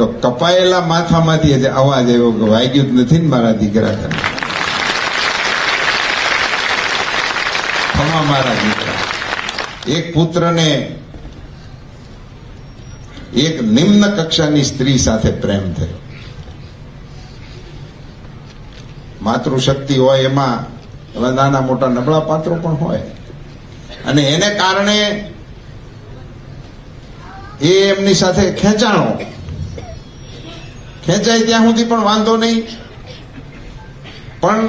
તો કપાયેલા માથામાંથી અવાજ આવ્યો કે વાગ્યું નથી ને મારા દીકરા તને મારા દીકરા. એક પુત્રને એક નિમ્ન કક્ષાની સ્ત્રી સાથે પ્રેમ થયો. માતૃશક્તિ હોય એમાં એવા નાના મોટા નબળા પાત્રો પણ હોય. અને એને કારણે એ એમની સાથે ખેંચાણો ખેંચાય ત્યાં સુધી પણ વાંધો નહીં. પણ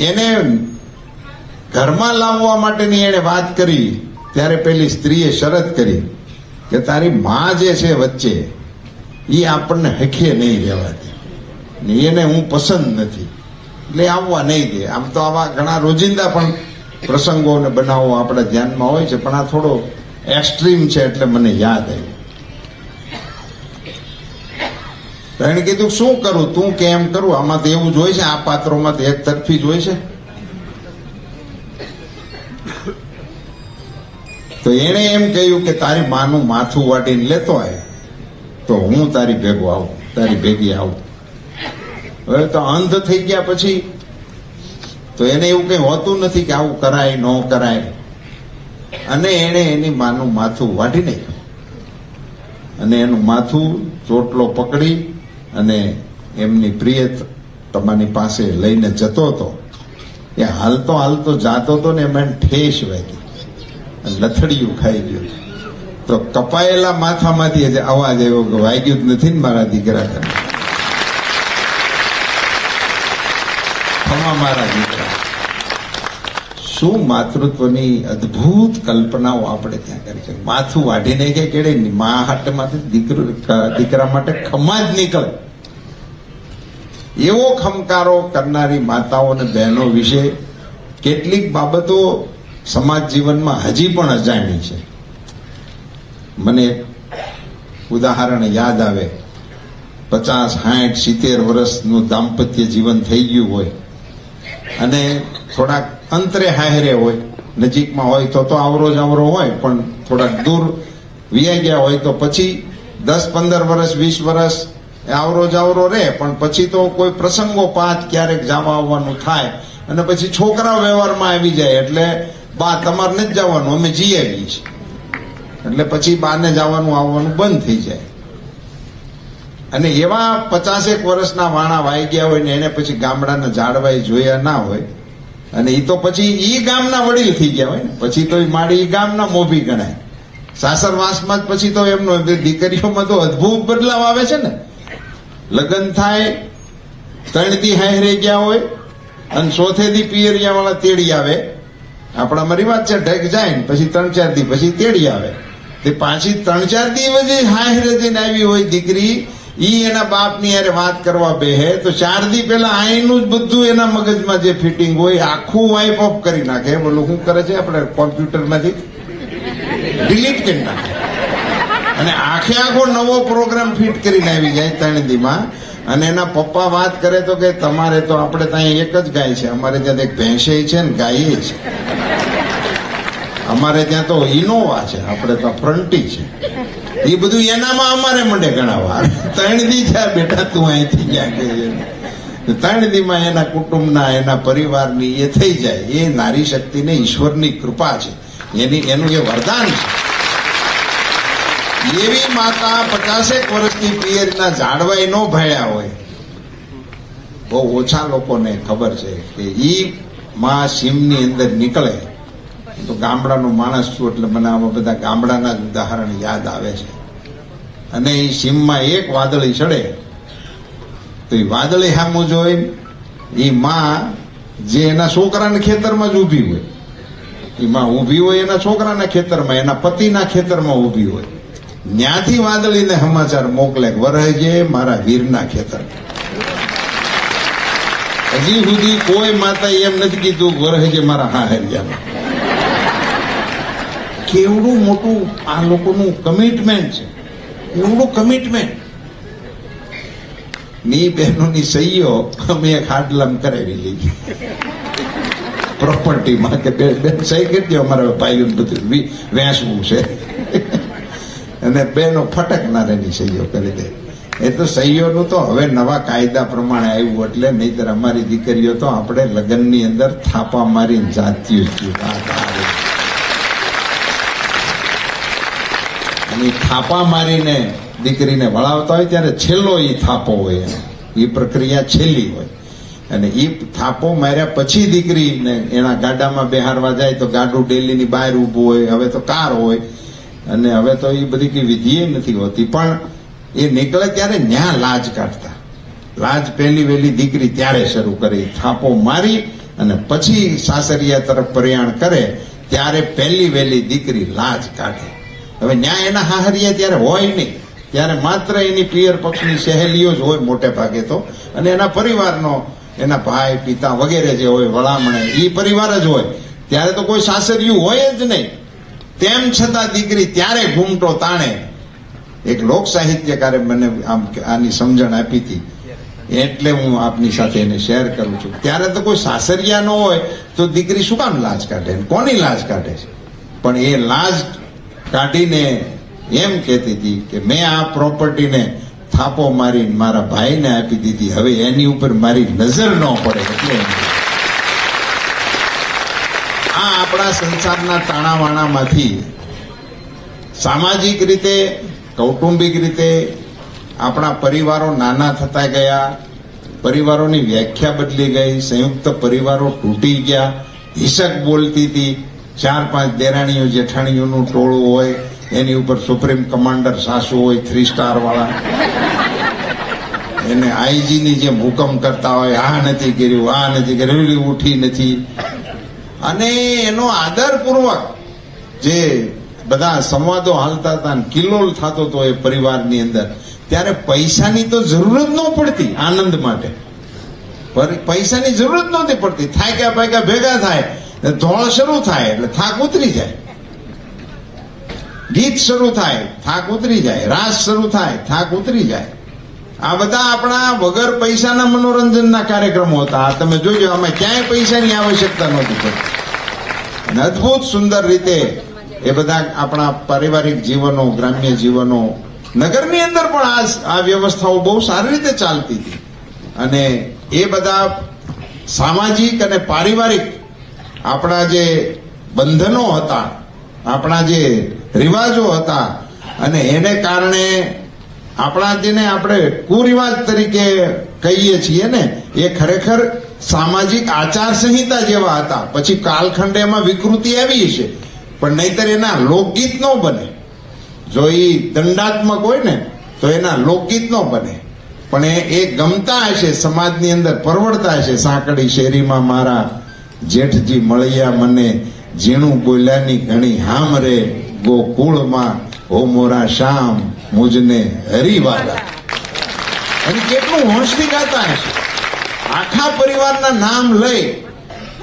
એને ઘરમાં લાવવા માટેની એણે વાત કરી, ત્યારે પેલી સ્ત્રીએ શરત કરી કે તારી માં જે છે વચ્ચે એ આપણને હખીએ નહીં રહેવા દે ને એને હું પસંદ નથી. એટલે આવવા નહીં દે. આમ તો આવા ઘણા રોજિંદા પણ પ્રસંગો અને બનાવો આપણા ધ્યાનમાં હોય છે, પણ આ થોડો એક્સ્ટ્રીમ છે એટલે મને યાદ આવ્યું એણે કીધું, શું કરું? તું કેમ કરું? આમાં તો એવું જોઈ છે, આ પાત્રોમાં તો એક તરફી જોઈ છે. તો એણે એમ કહ્યું કે, તારી માનું માથું વાટીને લેતો આવે તો હું તારી ભેગો આવું, તારી ભેગી આવું. હવે તો અંધ થઈ ગયા પછી તો એને એવું કઈ હોતું નથી કે આવું કરાય, ન કરાય. અને એણે એની માનું માથું વાટી નાખ્યું. અને એનું માથું ચોટલો પકડી અને એમની પ્રિય તમારી પાસે લઈને જતો હતો. એ હાલતો હાલતો જાતો હતો ને એમાં ઠેસ વાગી લથડિયું ખાઈ ગયું. તો કપાયેલા માથામાંથી અવાજ આવ્યો કે વાગ્યું જ નથી ને મારા દીકરા તમે ખમા મારા દીકરા. શું માતૃત્વની અદ્ભુત કલ્પનાઓ આપણે ત્યાં કરી છે માથું વાઢીને કે કેડે મા હાટમાંથી દીકરો, દીકરા માટે ખમા જ નીકળે. એવો ખમકારો કરનારી માતાઓ અને બહેનો વિશે કેટલીક બાબતો સમાજ જીવનમાં હજી પણ અજાણી છે. મને ઉદાહરણ યાદ આવે. પચાસ, સાઠ, સિત્તેર વર્ષનું દાંપત્ય જીવન થઈ ગયું હોય અને થોડાક અંતરે હાયરે હોય, નજીકમાં હોય તો તો આવરો જ આવરો હોય, પણ થોડાક દૂર વિયા ગયા હોય તો પછી દસ, પંદર વર્ષ, વીસ વર્ષ આવરો જાવરો રહે, પણ પછી તો કોઈ પ્રસંગો પાત ક્યારેક જાવા આવવાનું થાય અને પછી છોકરા વ્યવહારમાં આવી જાય એટલે બા તમારે નથી જવાનું, અમે જઈ આવીએ છીએ. એટલે પછી બાને જવાનું આવવાનું બંધ થઈ જાય. અને એવા પચાસેક વર્ષના વાણા વાઈ ગયા હોય ને એને પછી ગામડાના ઝાડવાઈ જોયા ના હોય. અને એ તો પછી એ ગામના વડીલ થઈ ગયા હોય ને. પછી તો એ માડી એ ગામના મોભી ગણાય. સાસરવાસમાં જ પછી તો એમનો દીકરીઓમાં તો અદભુત બદલાવ આવે છે ને. લગ્ન થાય ત્રણ દી હાહરે ગયા હોય, અને દી પિયરિયા વાળા તેડી આવે. આપણામાં રિવાજ છે, ઢેક જાય ને, પછી ત્રણ ચાર દી, પછી તેડી આવે. તે પાછી ત્રણ ચાર દી પછી હાહરે જઈને આવી હોય દીકરી, ઈ એના બાપની યારે વાત કરવા બેહે, તો ચાર દી પહેલા આઈનું જ બધું એના મગજમાં જે ફિટિંગ હોય, આખું વાઇપ ઓફ કરી નાખે. બોલું, શું કરે છે આપણે કોમ્પ્યુટરમાંથી? ડિલીટ કરી નાખે. અને આખે આખો નવો પ્રોગ્રામ ફિટ કરીને આવી જાય ત્રણ દીમાં અને એના પપ્પા વાત કરે તો કે તમારે તો આપણે ત્યાં એક જ ગાય છે. અમારે ત્યાં એક ભેંસે છે ને ગાય છે. અમારે ત્યાં તો ઇનોવા છે. આપણે તો ફ્રન્ટી છે. એ બધું એનામાં અમારે મંડે ગણાવવા. ત્રણ દી છે, બેટા, તું અહીંથી ત્રણ દીમાં એના કુટુંબના, એના પરિવારની એ થઈ જાય. એ નારી શક્તિને ઈશ્વરની કૃપા છે. એની, એનું એ વરદાન છે. એવી માતા પચાસેક વર્ષની પિયરના ઝાડવાઈ નો ભણ્યા હોય. બહુ ઓછા લોકોને ખબર છે કે ઈ મા સીમની અંદર નીકળે. તો ગામડાનો માણસ છું એટલે મને આવા બધા ગામડાના જ ઉદાહરણ યાદ આવે છે. અને એ સીમમાં એક વાદળી ચડે. તો એ વાદળી સામું જોઈ એ માં જે એના છોકરાના ખેતરમાં જ ઊભી હોય. એ માં ઊભી હોય એના છોકરાના ખેતરમાં, એના પતિના ખેતરમાં ઊભી હોય. ન્યાથી વાદળીને સમાચાર મોકલે વરહજે મારા વીરના ખેતર. હજી સુધી કોઈ માતા એમ નથી કીધું વરહજે મારા હા હરિયામાં કેવડું મોટું આ લોકોનું કમિટમેન્ટ છે. એવડું કમિટમેન્ટની બહેનોની સહીઓ અમે એક હાડલામ કરાવી લીધી. પ્રોપર્ટીમાં કે બેન સહી કરી દો અમારા ભાઈઓ બધું. વેચવું છે. અને બેનો ફટકનારાની સહીઓ કરી દે એ તો સહીઓનું તો હવે નવા કાયદા પ્રમાણે આવ્યું એટલે નહીતર અમારી દીકરીઓ તો આપણે લગ્નની અંદર થાપા મારીને જાતી જ હતી. આ તારે. અને થાપા મારીને દીકરીને વળાવતા હોય ત્યારે છેલ્લો એ થાપો હોય એને એ પ્રક્રિયા છેલ્લી હોય અને એ થાપો માર્યા પછી દીકરીને એના ગાડામાં બેહારવા જાય તો ગાડું ડેલીની બહાર ઊભું હોય, હવે તો કાર હોય અને હવે તો એ બધી કઈ વિધિએ નથી હોતી. પણ એ નીકળે ત્યારે ન્યા લાજ કાઢતા. લાજ પહેલી વહેલી દીકરી ત્યારે શરૂ કરી. થાપો મારી અને પછી સાસરિયા તરફ પ્રયાણ કરે, ત્યારે પહેલી વહેલી દીકરી લાજ કાઢે. હવે ન્યા એના હાહરિયા ત્યારે હોય નહીં. ત્યારે માત્ર એની પિયર પક્ષની સહેલીઓ જ હોય મોટે ભાગે તો. અને એના પરિવારનો, એના ભાઈ, પિતા વગેરે જે હોય વળામણે એ પરિવાર જ હોય. ત્યારે તો કોઈ સાસરિયું હોય જ નહીં. તેમ છતાં દીકરી ત્યારે ઘૂમટો તાણે. એક લોક સાહિત્યકારે મને આમ આની સમજણ આપી હતી. એટલે હું આપની સાથે એને શેર કરું છું. ત્યારે તો કોઈ સાસરિયા ન હોય તો દીકરી શું કામ લાજ કાઢે કોની લાજ કાઢે છે? પણ એ લાજ કાઢીને એમ કહેતી હતી કે મેં આ પ્રોપર્ટીને થાપો મારીને મારા ભાઈને આપી દીધી. હવે એની ઉપર મારી નજર ન પડે એટલે એમ. આ આપણા સંસારના તાણાવાણામાંથી સામાજિક રીતે, કૌટુંબિક રીતે આપણા પરિવારો નાના થતા ગયા, પરિવારોની વ્યાખ્યા બદલી ગઈ, સંયુક્ત પરિવારો તૂટી ગયા, હિસક બોલતી હતી, ચાર પાંચ દેરાણીઓ, જેઠાણીઓનું ટોળું હોય, એની ઉપર સુપ્રીમ કમાન્ડર સાસુ હોય થ્રી સ્ટાર વાળા. એને આઈજીની જેમ હુકમ કરતા હોય, આ નથી કર્યું, આ નથી કર્યું ઉઠી નથી. અને એનો આદરપૂર્વક જે બધા સંવાદો હાલતા હતા કિલ્લોલ થતો હતો એ પરિવારની અંદર, ત્યારે પૈસાની તો જરૂર જ ન પડતી આનંદ માટે. પૈસાની જરૂર જ નહોતી પડતી. થાક્યા પાક્યા ભેગા થાય. ધોળ શરૂ થાય એટલે થાક ઉતરી જાય. ગીત શરૂ થાય, થાક ઉતરી જાય. રાસ શરૂ થાય, થાક ઉતરી જાય. આ બધા આપણા વગર પૈસાના મનોરંજનના કાર્યક્રમો હતા. તમે જોજો આમાં ક્યાંય પૈસાની આવશ્યકતા નહોતી પડતી અને સુંદર રીતે એ બધા આપણા પારિવારિક જીવનો, ગ્રામ્ય જીવનો, નગરની અંદર પણ આ આ વ્યવસ્થાઓ બહુ સારી રીતે ચાલતી હતી. અને એ બધા સામાજિક અને પારિવારિક આપણા જે બંધનો હતા, આપણા જે રિવાજો હતા, અને એને કારણે આપણા જેને આપણે કુરિવાજ તરીકે કહીએ છીએ ને, એ ખરેખર સામાજિક આચાર સંહિતા જેવા હતા. પછી કાલખંડે એમાં વિકૃતિ આવી છે. પણ નહીતર એના લોકગીત ન બને. જો એ દંડાત્મક હોય ને, તો એના લોકગીત ન બને. પણ એ ગમતા હશે, સમાજની અંદર પરવડતા હશે. સાંકડી શેરીમાં મારા જેઠજી મળ્યા મને, ઝીણું બોલ્યાની ઘણી હામ રે ગોકુળમાં, હો મોરા શ્યામ મુજને હરિવાલા અને કેટલું હોંશથી ગાતા હશે. આખા પરિવારના નામ લઈ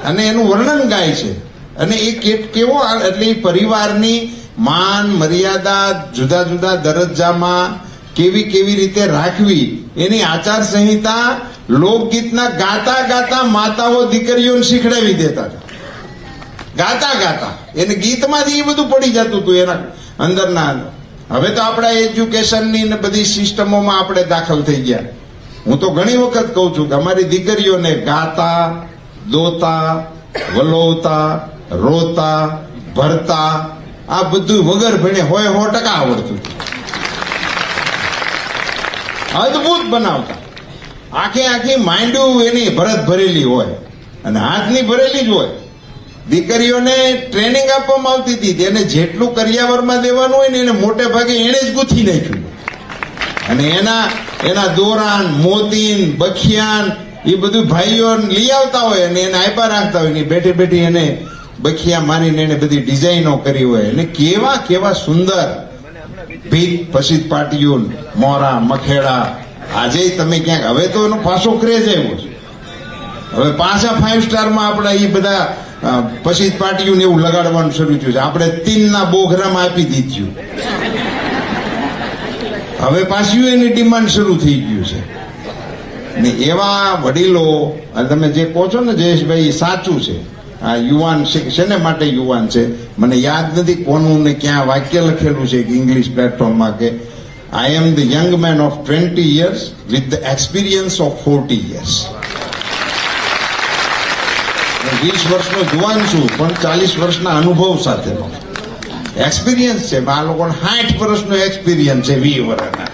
અને એનું વર્ણન ગાય છે. અને એ કેવો એટલે પરિવારની માન, મર્યાદા, જુદા જુદા દરજ્જામાં કેવી કેવી રીતે રાખવી, એની આચાર સંહિતા લોકગીતના ગાતા ગાતા માતાઓ દીકરીઓને શીખડાવી દેતા ગાતા ગાતા. એને ગીતમાંથી એ બધું પડી જતું હતું એના અંદરના અંદર. હવે તો આપણા એજ્યુકેશનની ને બધી સિસ્ટમોમાં આપણે દાખલ થઈ ગયા. હું તો ઘણી વખત કહું છું કે અમારી દીકરીઓને ગાતા, દોતા વલોવતા રોતા, ભરતા, આ બધું વગર ભણે હોય સો ટકા આવડતું. અદભુત બનાવતા. આખે આખી માંડ્યું એની ભરત ભરેલી હોય અને હાથની ભરેલી જ હોય. દીકરીઓને ટ્રેનિંગ આપવામાં આવતી હતી. જેને જેટલું કરિયાવરમાં દેવાનું હોય ને એને મોટે ભાગે એણે જ ગૂંથી નાખ્યું. અને એના એના દોરાન, મોતીન, બખિયાન, એ બધું ભાઈઓ લઈ આવતા હોય અને એને આપ્યા રાખતા હોય ને બેઠી બેઠી એને બખિયા મારીને એને બધી ડિઝાઇનો કરી હોય. અને કેવા કેવા સુંદર ભીત પછી પાટિયું, મોરા, મખેડા. આજે તમે ક્યાંક, હવે તો એનો પાછો ક્રેઝ આવ્યો છે. હવે પાછા ફાઈવ સ્ટારમાં આપણા એ બધા પછી પાટિયું ને એવું લગાડવાનું શરૂ થયું છે. આપણે તીનના બોઘરામાં આપી દીધું. હવે પાછું એની ડિમાન્ડ શરૂ થઈ ગયું છે. ને એવા વડીલો તમે જે કહો છો ને જયેશભાઈ સાચું છે. આ યુવાન શેને માટે યુવાન છે? મને યાદ નથી કોનું ને ક્યાં વાક્ય લખેલું છે ઇંગ્લિશ પ્લેટફોર્મમાં કે I am the young man of twenty years with the experience of forty years વીસ વર્ષનો જુવાન છું, પણ ચાલીસ વર્ષના અનુભવ સાથેનો એક્સપિરિયન્સ છે આ લોકોને સાઠ વર્ષનો એક્સપિરિયન્સ છે વી વર્ષના.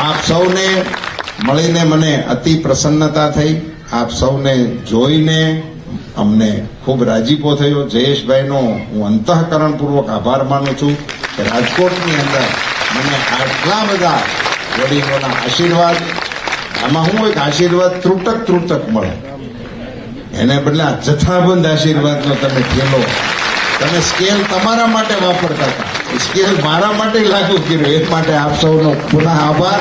આપ સૌને મળીને મને અતિ પ્રસન્નતા થઈ. આપ સૌને જોઈને અમને ખૂબ રાજીપો થયો. જયેશભાઈનો હું અંતઃકરણપૂર્વક આભાર માનું છું કે રાજકોટની અંદર મને આટલા બધા વડીલોના આશીર્વાદ આમાં હું એક આશીર્વાદ ત્રુટક ત્રુટક મળે. એને બદલે આ જથ્થાબંધ આશીર્વાદનો તમે થેલો તમે સ્કેલ તમારા માટે વાપરતા હતા. સ્કેલ મારા માટે લાગુ કર્યો. એ માટે આપ સૌનો પુનઃ આભાર.